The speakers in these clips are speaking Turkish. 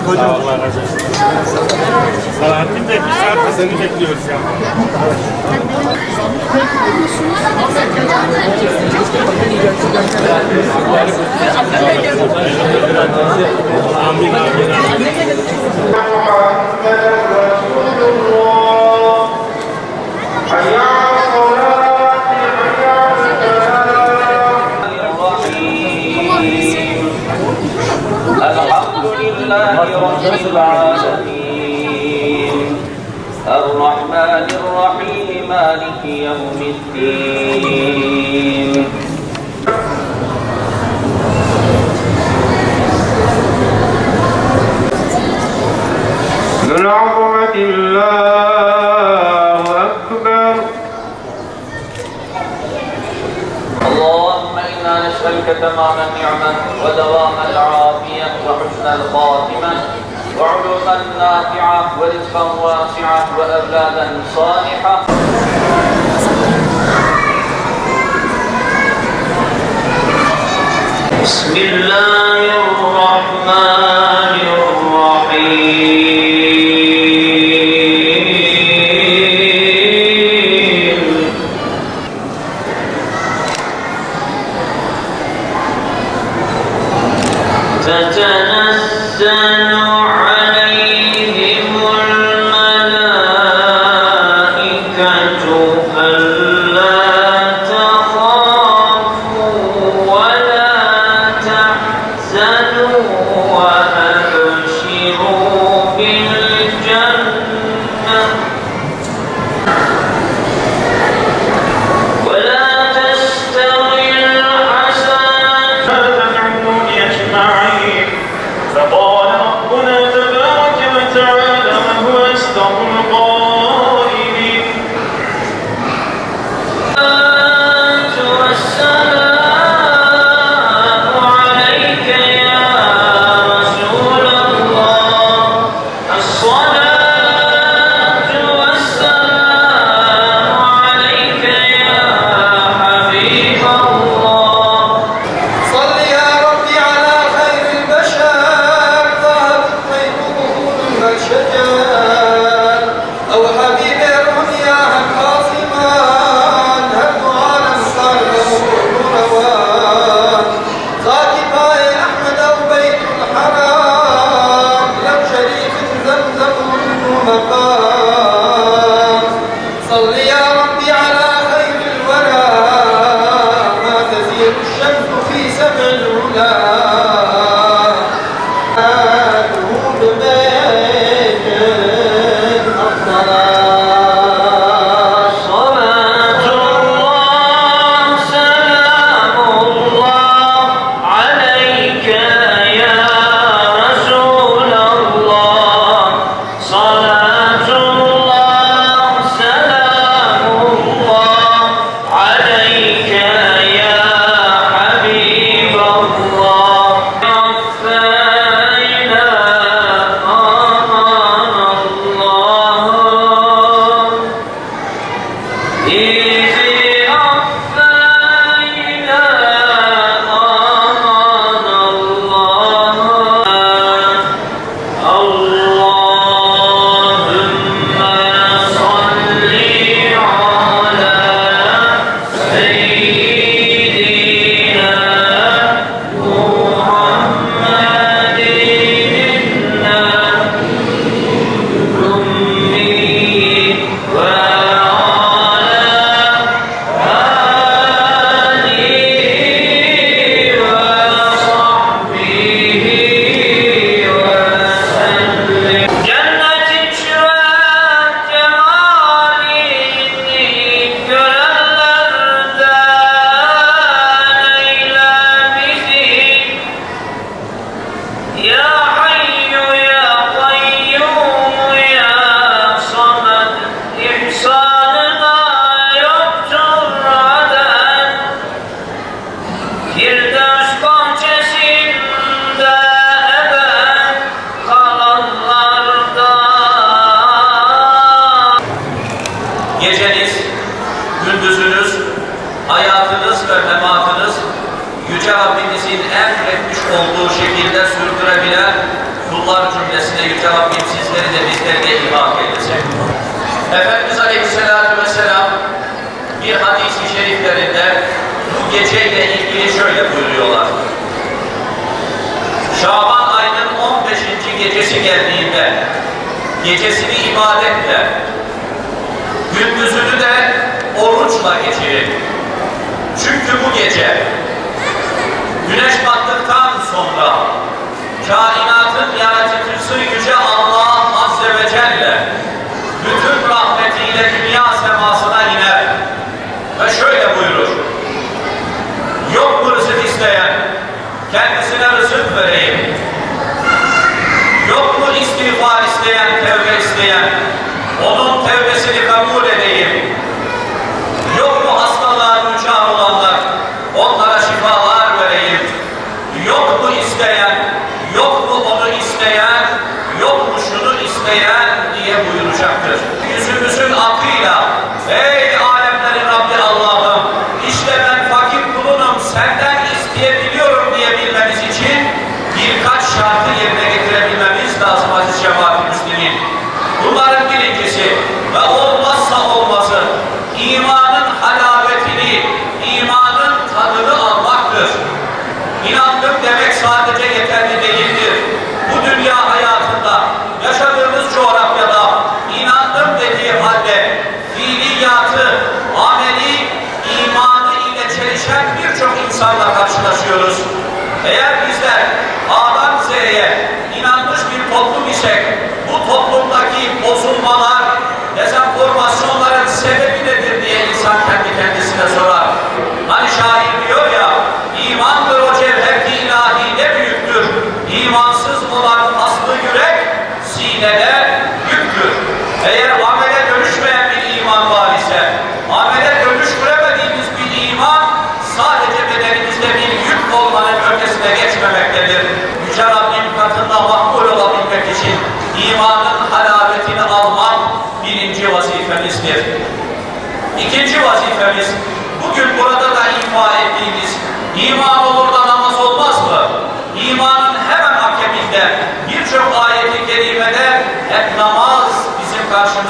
ettik hocam. Allah razı olsun. Selahattin Bey bir saat seni bekliyoruz ya. Amin amin amin. ثمن النعمة ودوام العافية وحسن الخاتمة وعلوما نافعة ورزقا واسعة وأولادا صالحة. بسم الله. Yüce Rabbimizin emretmiş olduğu şekilde sürdürebilen kullar cümlesine Yüce Rabbim sizleri de bizleri de ilhak eylesin. Efendimiz Aleyhisselatü Vesselam bir hadis-i şeriflerinde bu geceyle ilgili şöyle buyuruyorlar. Şaban ayının 15. gecesi geldiğinde gecesini ibadetle gündüzünü de oruçla geçirin. Çünkü bu gece güneş battıktan sonra kainatın yaratıcısı Yüce birçok insanla karşılaşıyoruz. Eğer bizler A'dan Z'ye inanmış bir toplum isek, bu toplumdaki bozulmalar, dezenformasyonların sebebi nedir diye insan kendi kendisine sorar.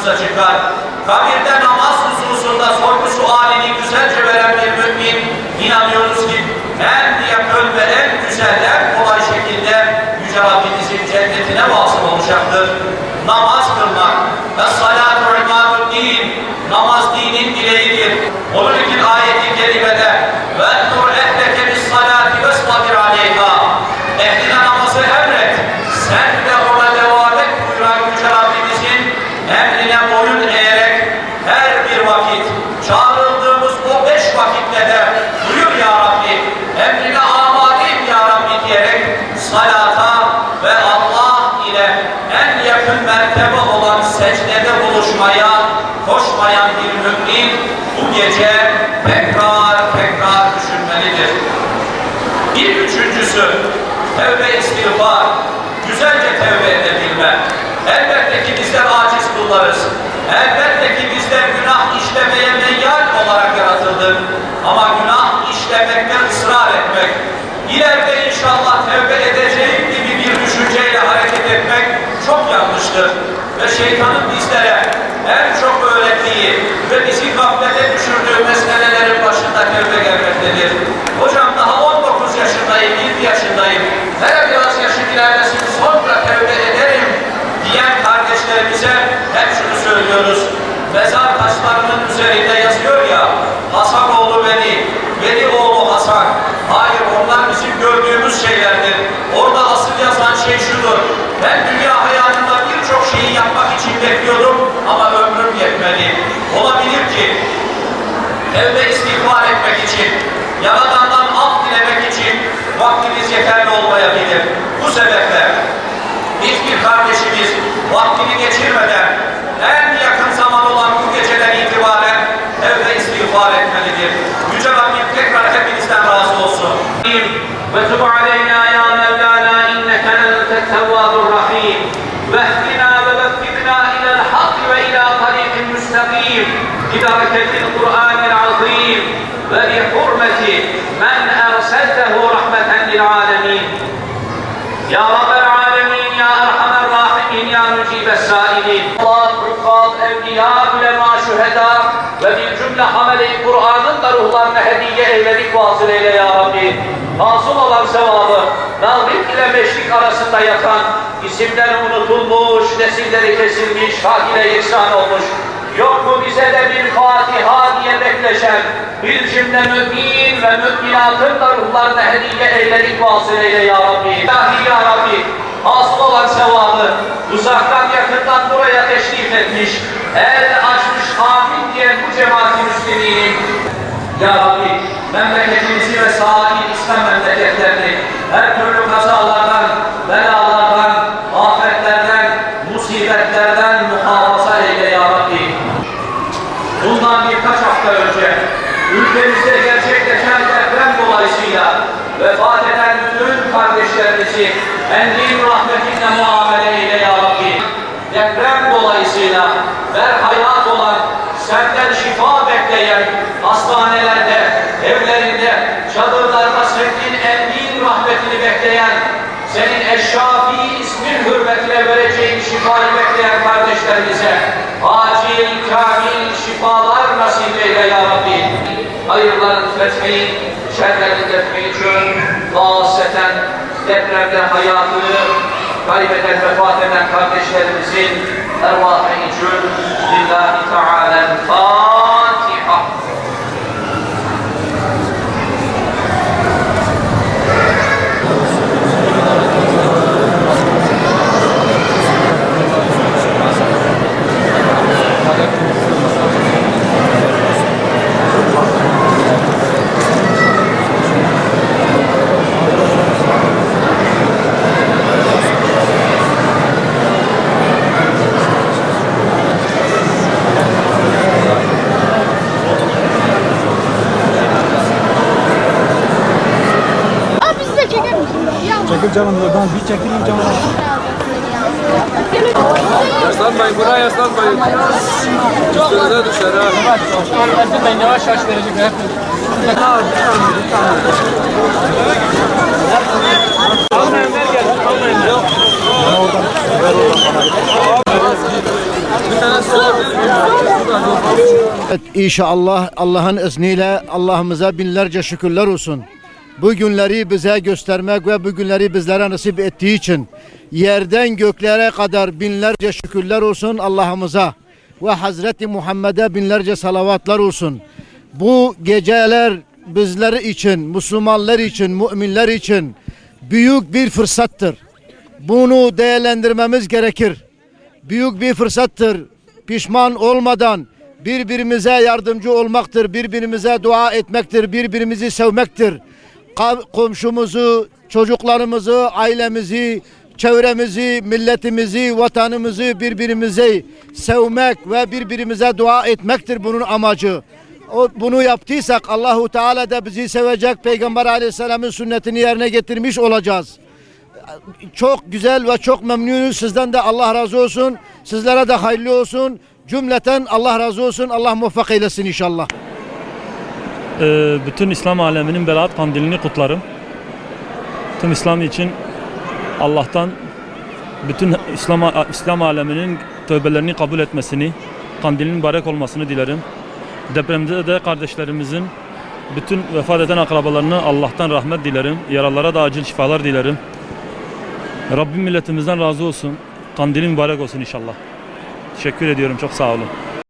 Karşımıza çıkar. Kabirde namaz hususunda sorgu sualini güzelce veren bir mümin inanıyoruz ki en yakın ve en güzel, en kolay şekilde Yüce Rabbimizin cennetine vasıl olacaktır. Namaz kılmak ve salatu imadun din, namaz dinin dileğidir. Onun için ayeti kerimede emrine boyun eğerek her bir vakit çağrıldığımız o beş vakitte de buyur ya Rabbi emrine amadeyim ya Rabbi diyerek salata ve Allah ile en yakın mertebe olan secdede buluşmaya koşmayan bir mümin bu gece tekrar tekrar düşünmelidir. Bir üçüncüsü tevbe istiğfar, kullarız. Elbette ki bizler günah işlemeye meyyal olarak yaratıldık. Ama günah işlemekte ısrar etmek, ileride inşallah tevbe edeceğim gibi bir düşünceyle hareket etmek çok yanlıştır. Ve şeytanın bizlere en çok öğrettiği ve bizi gaflete düşürdüğü meselelerin başında tevbe gelmektedir. Hocam daha 19 yaşındayım, 20 yaşındayım. Hele biraz yaşım ilerlesin sonra tevbe ederim diyen kardeşlerimize hep söylüyoruz. Mezar taşlarının üzerinde yazıyor ya Hasan oğlu Veli, Veli oğlu Hasan. Hayır onlar bizim gördüğümüz şeylerdir. Orada asıl yazan şey şudur. Ben dünya hayatında birçok şeyi yapmak için bekliyordum ama ömrüm yetmedi. Olabilir ki Tevbe istiğfar etmek için, Yaradan'dan af dilemek için vaktimiz yeterli olmayabilir. Bu sebeple hiçbir kardeşimiz vaktini geçirmeden وتب علينا يا مولانا إنك أنت التواب الرحيم. واهدنا ووفقنا إلى الحق وإلى طريق مستقيم. ببركة القرآن العظيم. وبحرمه ve bir cümle hamele-i Kur'an'ın da ruhlarına hediye eyledik vasıl eyle ya Rabbi. Hasıl olan sevabı, nalrik ile meşrik arasında yatan, isimleri unutulmuş, nesilleri kesilmiş, hak ile ihsan olmuş. Yok mu bize de bir Fatiha diye bekleşen, bir cümle mümin ve müminatın da ruhlarına hediye eyledik vasıl eyle ya Rabbi. İlahi ya Rabbi, hasıl olan sevabı, uzaktan yakından buraya teşrif etmiş, el açmış amin diyen bu cemaat-i ya Rabbi, memleketimizi ve sair İslam memleketlerini her türlü kazalardan, belalardan, afetlerden, musibetlerden muhafaza eyle ya Rabbi. Bundan birkaç hafta önce ülkemizde gerçekleşen deprem dolayısıyla vefat eden bütün kardeşlerimizi endin rahmetinle muamele eyle ya Rabbi. Deprem dolayısıyla ver hayat olan, senden şifa bekleyen hastanelerde, evlerinde, çadırlarda senin endin rahmetini bekleyen, senin eşşafi ismin hürmetine vereceğin şifayı bekleyen kardeşlerimize acil, kamil şifalar nasip eyle ya Rabbi. Hayırların fethi, şerlerin defi için haseten depremde hayatını kaybeden, vefat eden kardeşlerimizin ervahı için Lillahi Teala Çekil canım buradan bir çekileyim canım. Yaslanmayın buraya yaslanmayın. Üstünüze düşer ha. Ben yavaş yavaş verecek hep. Evet, inşallah Allah'ın izniyle Allah'ımıza binlerce şükürler olsun. Bu günleri bize göstermek ve bu günleri bizlere nasip ettiği için yerden göklere kadar binlerce şükürler olsun Allah'ımıza ve Hazreti Muhammed'e binlerce salavatlar olsun. Bu geceler bizler için, Müslümanlar için, müminler için büyük bir fırsattır. Bunu değerlendirmemiz gerekir büyük bir fırsattır. Pişman olmadan birbirimize yardımcı olmaktır, birbirimize dua etmektir, birbirimizi sevmektir. Komşumuzu, çocuklarımızı, ailemizi, çevremizi, milletimizi, vatanımızı birbirimize sevmek ve birbirimize dua etmektir bunun amacı. O, bunu yaptıysak Allahu Teala da bizi sevecek Peygamber Aleyhisselam'ın sünnetini yerine getirmiş olacağız çok güzel ve çok memnunuz. Sizden de Allah razı olsun. Sizlere de hayırlı olsun. Cümleten Allah razı olsun. Allah muvaffak eylesin inşallah. Ee, bütün İslam aleminin Berat Kandilini kutlarım. Tüm İslam için Allah'tan bütün İslam İslam aleminin tövbelerini kabul etmesini, kandilin mübarek olmasını dilerim. Depremde de kardeşlerimizin bütün vefat eden akrabalarına Allah'tan rahmet dilerim. Yaralara da acil şifalar dilerim. Rabbim milletimizden razı olsun. Kandilin mübarek olsun inşallah. Teşekkür ediyorum. Çok sağ olun.